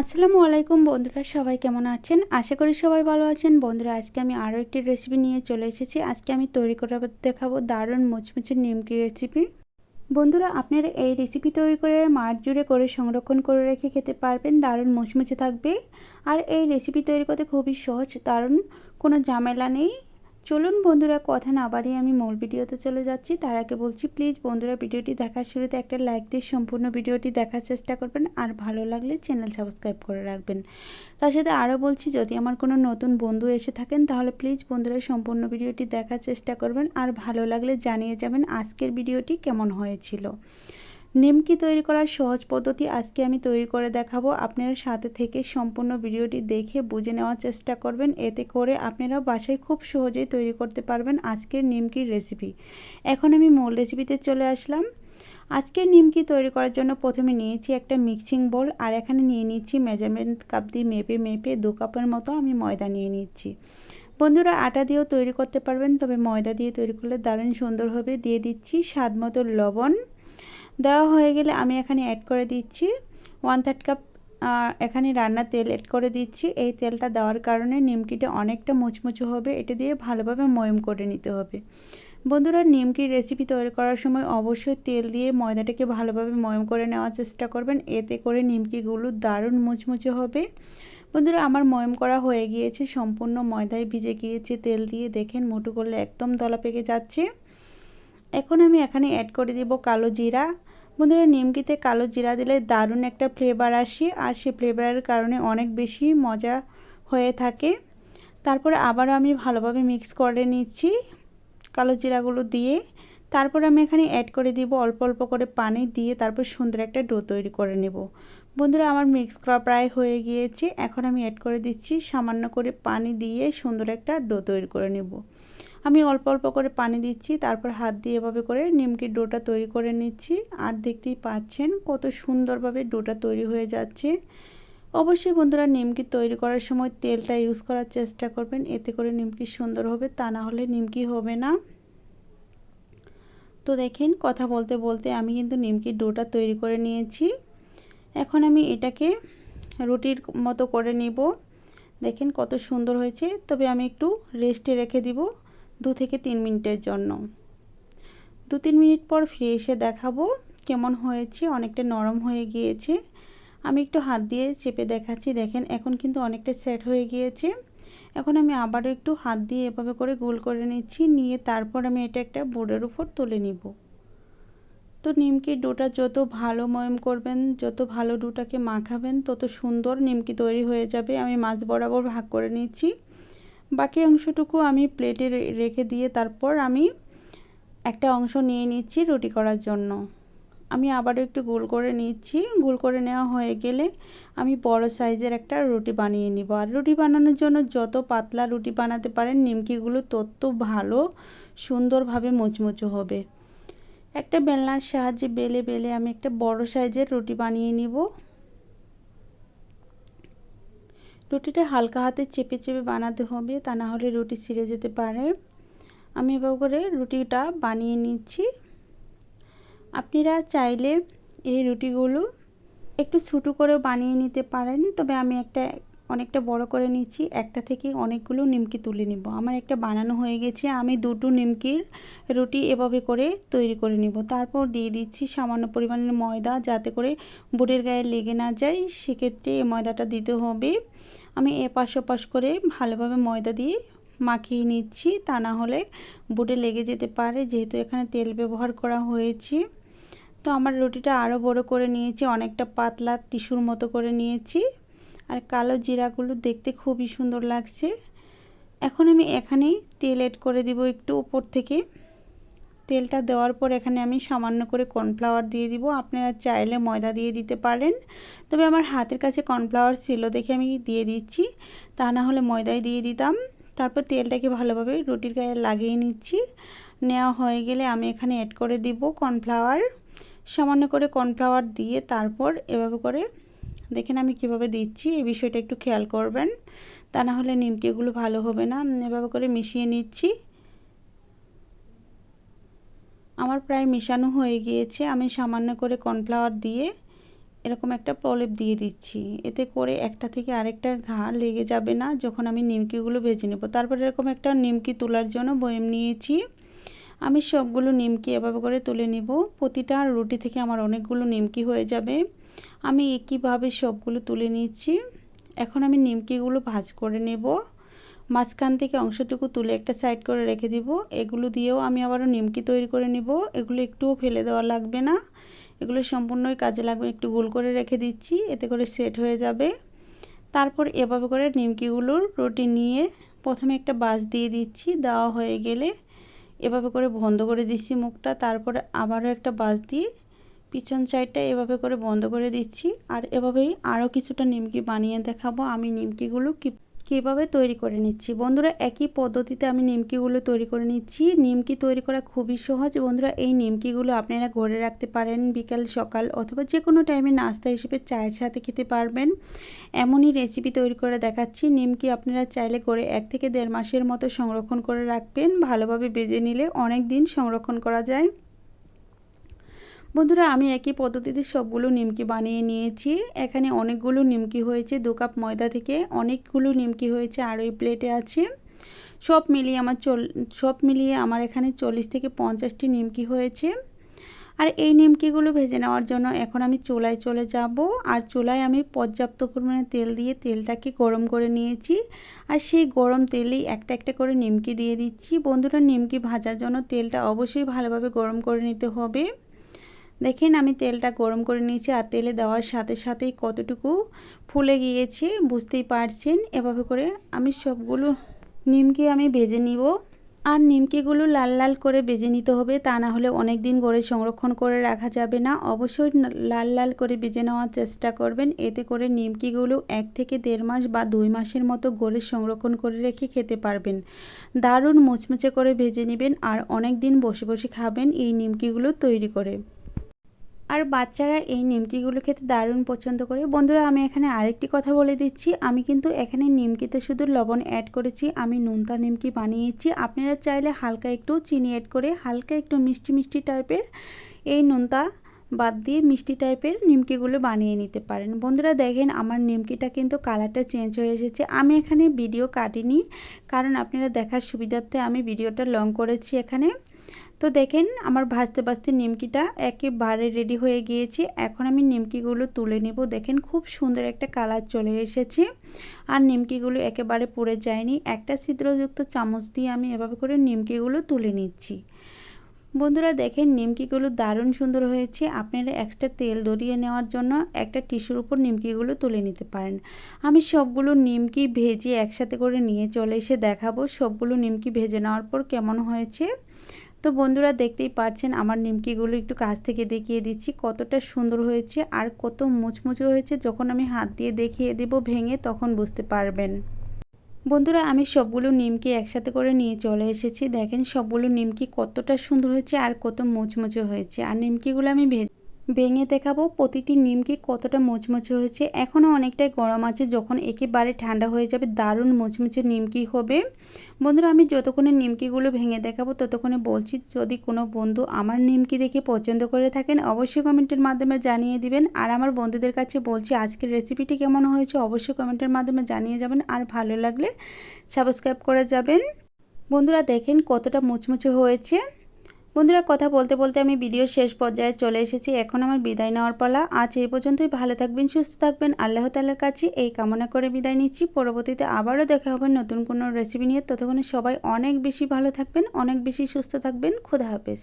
আসসালামু আলাইকুম বন্ধুরা, সবাই কেমন আছেন? আশা করি সবাই ভালো আছেন। বন্ধুরা, আজকে আমি আরও একটি রেসিপি নিয়ে চলে এসেছি। আজকে আমি তৈরি করে দেখাবো দারুণ মুচমুচে নিমকি রেসিপি বন্ধুরা, আপনারা এই রেসিপি তৈরি করে মাঠ জুড়ে করে সংরক্ষণ করে রেখে খেতে পারবেন। দারুণ মুচমুচে থাকবে। আর এই রেসিপি তৈরি করতে খুবই সহজ, দারুণ, কোনো ঝামেলা নেই। চলুন বন্ধুরা, কথা না বাড়িয়ে আমি মূল ভিডিওতে চলে যাচ্ছি। তার আগে বলছি প্লিজ বন্ধুরা, ভিডিওটি দেখার শুরুতে একটা লাইক দিয়ে সম্পূর্ণ ভিডিওটি দেখার চেষ্টা করবেন। আর ভালো লাগলে চ্যানেল সাবস্ক্রাইব করে রাখবেন। তার সাথে আরও বলছি, যদি আমার কোনো নতুন বন্ধু এসে থাকেন, তাহলে প্লিজ বন্ধুরা, সম্পূর্ণ ভিডিওটি দেখার চেষ্টা করবেন। আর ভালো লাগলে জানিয়ে যাবেন আজকের ভিডিওটি কেমন হয়েছিল। নিমকি তৈরি করার সহজ পদ্ধতি আজকে আমি তৈরি করে দেখাবো। আপনারা সাথে থেকে সম্পূর্ণ ভিডিওটি দেখে বুঝে নেওয়ার চেষ্টা করবেন। এতে করে আপনারা বাসায় খুব সহজেই তৈরি করতে পারবেন আজকের নিমকির রেসিপি। এখন আমি মূল রেসিপিতে চলে আসলাম। আজকের নিমকি তৈরি করার জন্য প্রথমে নিয়েছি একটা মিক্সিং বোল আর এখানে নিয়ে নিচ্ছি মেজারমেন্ট কাপ দিয়ে মেপে মেপে দু কাপের মতো আমি ময়দা নিয়ে নিচ্ছি। বন্ধুরা, আটা দিয়েও তৈরি করতে পারবেন, তবে ময়দা দিয়ে তৈরি করলে দারুণ সুন্দর হবে দিয়ে দিচ্ছি স্বাদ মতো লবণ। দেওয়া হয়ে গেলে আমি এখানে অ্যাড করে দিচ্ছি ওয়ান থার্ড কাপ এখানে রান্নার তেল অ্যাড করে দিচ্ছি। এই তেলটা দেওয়ার কারণে নিমকিটা অনেকটা মুচমুচো হবে। এটা দিয়ে ভালোভাবে ময়ম করে নিতে হবে। বন্ধুরা, নিমকির রেসিপি তৈরি করার সময় অবশ্যই তেল দিয়ে ময়দাটাকে ভালোভাবে ময়ম করে নেওয়ার চেষ্টা করবেন। এতে করে নিমকিগুলো দারুণ মুচমুচে হবে। বন্ধুরা, আমার ময়ম করা হয়ে গিয়েছে। সম্পূর্ণ ময়দায় ভিজে গিয়েছে তেল দিয়ে। দেখেন মুটু করলে একদম দলা পেকে যাচ্ছে। এখন আমি এখানে অ্যাড করে দিব কালো জিরা। বন্ধুরা, নিমকিতে কালো জিরা দিলে দারুণ একটা ফ্লেভার আসে, আর সে ফ্লেভারের কারণে অনেক বেশি মজা হয়ে থাকে। তারপরে আবারও আমি ভালোভাবে মিক্স করে নিচ্ছি কালো জিরাগুলো দিয়ে। তারপর আমি এখানে অ্যাড করে দিব অল্প অল্প করে পানি দিয়ে তারপর সুন্দর একটা ডো তৈরি করে নেব। বন্ধুরা, আমার মিক্স করা প্রায় হয়ে গিয়েছে। এখন আমি অ্যাড করে দিচ্ছি সামান্য করে পানি দিয়ে সুন্দর একটা ডো তৈরি করে নেব। আমি অল্প অল্প করে পানি দিচ্ছি, তারপর হাত দিয়ে এভাবে করে নিমকির ডোটা তৈরি করে নিচ্ছি। আর দেখতেই পাচ্ছেন কত সুন্দরভাবে ডোটা তৈরি হয়ে যাচ্ছে। অবশ্যই বন্ধুরা নিমকি তৈরি করার সময় তেলটা ইউজ করার চেষ্টা করবেন, এতে করে নিমকি সুন্দর হবে, তা না হলে নিমকি হবে না। তো দেখেন কথা বলতে বলতে আমি কিন্তু নিমকির ডোটা তৈরি করে নিয়েছি। এখন আমি এটাকে রুটির মতো করে নিব। দেখেন কত সুন্দর হয়েছে, তবে আমি একটু রেস্টে রেখে দিব। দু থেকে তিন মিনিটের জন্য। দু তিন মিনিট পর ফিরে এসে দেখাবো কেমন হয়েছে, অনেকটা নরম হয়ে গিয়েছে। আমি একটু হাত দিয়ে চেপে দেখাচ্ছি, দেখেন এখন কিন্তু অনেকটা সেট হয়ে গিয়েছে। এখন আমি আবারও একটু হাত দিয়ে এভাবে করে গোল করে নিচ্ছি, নিয়ে তারপর আমি এটা একটা বোর্ডের উপর তুলে নিব। তো নিমকির ডোটা যত ভালো ময়ম করবেন, যত ভালো ডোটাকে মাখাবেন, তত সুন্দর নিমকি তৈরি হয়ে যাবে। আমি মাছ বরাবর ভাগ করে নিচ্ছি। বাকি অংশটুকু আমি প্লেটে রেখে দিয়ে তারপর আমি একটা অংশ নিয়ে নিচ্ছি রুটি করার জন্য। আমি আবারও একটু গোল করে নিচ্ছি। গোল করে নেওয়া হয়ে গেলে আমি বড় সাইজের একটা রুটি বানিয়ে নিব। আর রুটি বানানোর জন্য যত পাতলা রুটি বানাতে পারেন, নিমকিগুলো তত ভালো, সুন্দরভাবে মুচমুচো হবে। একটা বেলনার সাহায্যে বেলে বেলে আমি একটা বড় সাইজের রুটি বানিয়ে নিব। রুটিটা হালকা হাতে চেপে চেপে বানাতে হবে, তা না হলে রুটি ছিঁড়ে যেতে পারে। আমি এবার করে রুটিটা বানিয়ে নিচ্ছি। আপনারা চাইলে এই রুটিগুলো একটু ছোটো করেও বানিয়ে নিতে পারেন, তবে আমি একটা অনেকটা বড় করে নিচ্ছি, একটা থেকে অনেকগুলো নিমকি তুলে নিব। আমার একটা বানানো হয়ে গেছে, আমি দুটো নিমকির রুটি এভাবে করে তৈরি করে নিব। তারপর দিয়ে দিচ্ছি সামান্য পরিমাণের ময়দা, যাতে করে বুটের গায়ে লেগে না যায়। সেক্ষেত্রে ময়দাটা দিতে হবে। আমি এপাশ ওপাশ করে ভালোভাবে ময়দা দিয়ে মাখিয়ে নিচ্ছি। তা না হলে বুটে লেগে যেতে পারে, যেহেতু এখানে তেল ব্যবহার করা হয়েছে। তো আমার রুটিটা আরও বড় করে নিয়েছি, অনেকটা পাতলা টিস্যুর মতো করে নিয়েছি। আর কালো জিরাগুলো দেখতে খুবই সুন্দর লাগছে। এখন আমি এখানে তেল এড করে দিব একটু উপর থেকে। তেলটা দেওয়ার পর এখানে আমি সামান্য করে কর্নফ্লাওয়ার দিয়ে দিব। আপনারা চাইলে ময়দা দিয়ে দিতে পারেন। তবে আমার হাতের কাছে কর্নফ্লাওয়ার ছিল দেখে আমি দিয়ে দিচ্ছি। তা না হলে ময়দাই দিয়ে দিতাম। তারপর তেলটাকে ভালোভাবে রুটির গায়ে লাগিয়ে নিচ্ছি। নেওয়া হয়ে গেলে আমি এখানে অ্যাড করে দিব কর্নফ্লাওয়ার। সামান্য করে কর্নফ্লাওয়ার দিয়ে তারপর এভাবে করে দেখেন আমি কীভাবে দিচ্ছি, এই বিষয়টা একটু খেয়াল করবেন। তা না হলে নিমকিগুলো ভালো হবে না। এভাবে করে মিশিয়ে নিচ্ছি। আমার প্রায় মেশানো হয়ে গিয়েছে। আমি সামান্য করে কর্নফ্লাওয়ার দিয়ে এরকম একটা প্রলেপ দিয়ে দিচ্ছি। এতে করে একটা থেকে আরেকটা ঘা লেগে যাবে না যখন আমি নিমকিগুলো ভেজে নেব। তারপর এরকম একটা নিমকি তোলার জন্য বয়েম নিয়েছি। আমি সবগুলো নিমকি এভাবে করে তুলে নিব। প্রতিটা রুটি থেকে আমার অনেকগুলো নিমকি হয়ে যাবে। আমি একইভাবে সবগুলো তুলে নিচ্ছি। এখন আমি নিমকিগুলো ভাজ করে নেব। মাঝখান থেকে অংশটুকু তুলে একটা সাইড করে রেখে দিব। এগুলো দিয়েও আমি আবারও নিমকি তৈরি করে নিব। এগুলো একটুও ফেলে দেওয়া লাগবে না। এগুলো সম্পূর্ণই কাজে লাগবে। একটু গোল করে রেখে দিচ্ছি, এতে করে সেট হয়ে যাবে। তারপর এভাবে করে নিমকিগুলোর রুটি নিয়ে প্রথমে একটা বাস দিয়ে দিচ্ছি, দেওয়া হয়ে গেলে। এভাবে করে বন্ধ করে দিচ্ছি মুখটা। তারপরে আবারও একটা বাস দিয়ে পিছন সাইডটা এভাবে করে বন্ধ করে দিচ্ছি। আর এভাবেই আরও কিছুটা নিমকি বানিয়ে দেখাবো। আমি নিমকিগুলো কি কীভাবে তৈরি করে নিচ্ছি? বন্ধুরা, একই পদ্ধতিতে আমি নিমকিগুলো তৈরি করে নিচ্ছি। নিমকি তৈরি করা খুবই সহজ। বন্ধুরা, এই নিমকিগুলো আপনারা ঘরে রাখতে পারেন বিকাল, সকাল অথবা যে কোনো টাইমে নাস্তা হিসেবে চায়ের সাথে খেতে পারবেন। এমনই রেসিপি তৈরি করে দেখাচ্ছি। নিমকি আপনারা চাইলে করে এক থেকে দেড় মাসের মতো সংরক্ষণ করে রাখবেন। ভালোভাবে বেজে নিলে অনেক দিন সংরক্ষণ করা যায়। বন্ধুরা, আমি একই পদ্ধতিতে সবগুলো নিমকি বানিয়ে নিয়েছি। এখানে অনেকগুলো নিমকি হয়েছে, দু কাপ ময়দা থেকে অনেকগুলো নিমকি হয়েছে আর ওই প্লেটে আছে। সব মিলিয়ে আমার চল, সব মিলিয়ে আমার এখানে চল্লিশ থেকে পঞ্চাশটি নিমকি হয়েছে। আর এই নিমকিগুলো ভেজে নেওয়ার জন্য এখন আমি চুলায় চলে যাব। আর চুলায় আমি পর্যাপ্ত পরিমাণে তেল দিয়ে তেলটাকে গরম করে নিয়েছি। আর সেই গরম তেলেই একটা একটা করে নিমকি দিয়ে দিচ্ছি। বন্ধুরা, নিমকি ভাজার জন্য তেলটা অবশ্যই ভালোভাবে গরম করে নিতে হবে। দেখেন আমি তেলটা গরম করে নিয়েছি আর তেলে দেওয়ার সাথে সাথেই কতটুকু ফুলে গিয়েছে, বুঝতেই পারছেন? এভাবে করে আমি সবগুলো নিমকি আমি ভেজে নিব। আর নিমকিগুলো লাল লাল করে বেজে নিতে হবে, তা না হলে অনেক দিন গড়ে সংরক্ষণ করে রাখা যাবে না। অবশ্যই লাল লাল করে বেজে নেওয়ার চেষ্টা করবেন। এতে করে নিমকিগুলো এক থেকে দেড় মাস বা দুই মাসের মতো গড়ে সংরক্ষণ করে রেখে খেতে পারবেন। দারুণ মুচমুচে করে ভেজে নেবেন আর অনেক দিন বসে বসে খাবেন এই নিমকিগুলো তৈরি করে। আর বাচ্চারা এই নিমকিগুলো খেতে দারুণ পছন্দ করে। বন্ধুরা, আমি এখানে আরেকটি কথা বলে দিচ্ছি। আমি কিন্তু এখানে নিমকিতে শুধু লবণ অ্যাড করেছি। আমি নুনতা নিমকি বানিয়েছি। আপনারা চাইলে হালকা একটু চিনি অ্যাড করে হালকা একটু মিষ্টি মিষ্টি টাইপের এই নুনতা বাদ দিয়ে মিষ্টি টাইপের নিমকিগুলো বানিয়ে নিতে পারেন। বন্ধুরা, দেখেন আমার নিমকিটা কিন্তু কালারটা চেঞ্জ হয়ে এসেছে। আমি এখানে ভিডিও কাটিনি, কারণ আপনারা দেখার সুবিধার্থে আমি ভিডিওটা লং করেছি এখানে। তো দেখেন আমার ভাজতে ভাজতে নিমকিটা একেবারে রেডি হয়ে গিয়েছে। এখন আমি নিমকিগুলো তুলে নেব। দেখেন খুব সুন্দর একটা কালার চলে এসেছে। আর নিমকিগুলো একেবারে পড়ে যায়নি। একটা ছিদ্রযুক্ত চামচ দিয়ে আমি এভাবে করে নিমকিগুলো তুলে নিচ্ছি। বন্ধুরা দেখেন নিমকিগুলো দারুণ সুন্দর হয়েছে। আপনারা এক্সট্রা তেল দরিয়ে নেওয়ার জন্য একটা টিস্যুর উপর নিমকিগুলো তুলে নিতে পারেন। আমি সবগুলো নিমকি ভেজে একসাথে করে নিয়ে চলে এসে দেখাবো। সবগুলো নিমকি ভেজে নেওয়ার পর কেমন হয়েছে। তো বন্ধুরা দেখতেই পাচ্ছেন আমার নিমকিগুলো একটু কাছ থেকে দেখিয়ে দিচ্ছি, কতটা সুন্দর হয়েছে আর কত মুচমুচে হয়েছে। যখন আমি হাত দিয়ে দেখিয়ে দেব ভেঙে, তখন বুঝতে পারবেন। বন্ধুরা, আমি সবগুলো নিমকি একসাথে করে নিয়ে চলে এসেছি। দেখেন, সবগুলো নিমকি কতটা সুন্দর হয়েছে আর কত মুচমুচে হয়েছে। আর নিমকিগুলো আমি ভেজে ভেঙে দেখাবো প্রতিটি নিমকি কতটা মুচমুচে হয়েছে। এখনও অনেকটাই গরম আছে, যখন একেবারে ঠান্ডা হয়ে যাবে, দারুণ মুচমুচে নিমকি হবে। বন্ধুরা, আমি যতক্ষণে নিমকিগুলো ভেঙে দেখাবো, ততক্ষণে বলছি, যদি কোনো বন্ধু আমার নিমকি দেখে পছন্দ করে থাকেন, অবশ্যই কমেন্টের মাধ্যমে জানিয়ে দিবেন। আর আমার বন্ধুদের কাছে বলছি, আজকের রেসিপিটি কেমন হয়েছে, অবশ্যই কমেন্টের মাধ্যমে জানিয়ে যাবেন। আর ভালো লাগলে সাবস্ক্রাইব করে যাবেন। বন্ধুরা, দেখেন কতটা মুচমুচে হয়েছে। বন্ধুরা, কথা বলতে বলতে আমি ভিডিওর শেষ পর্যায়ে চলে এসেছি। এখন আমার বিদায় নেওয়ার পালা। আজ এই পর্যন্তই। ভালো থাকবেন, সুস্থ থাকবেন। আল্লাহ তালার কাছে এই কামনা করে বিদায় নিচ্ছি। পরবর্তীতে আবারও দেখা হবে নতুন কোনো রেসিপি নিয়ে। ততক্ষণে সবাই অনেক বেশি ভালো থাকবেন, অনেক বেশি সুস্থ থাকবেন। খুদা হাফেজ।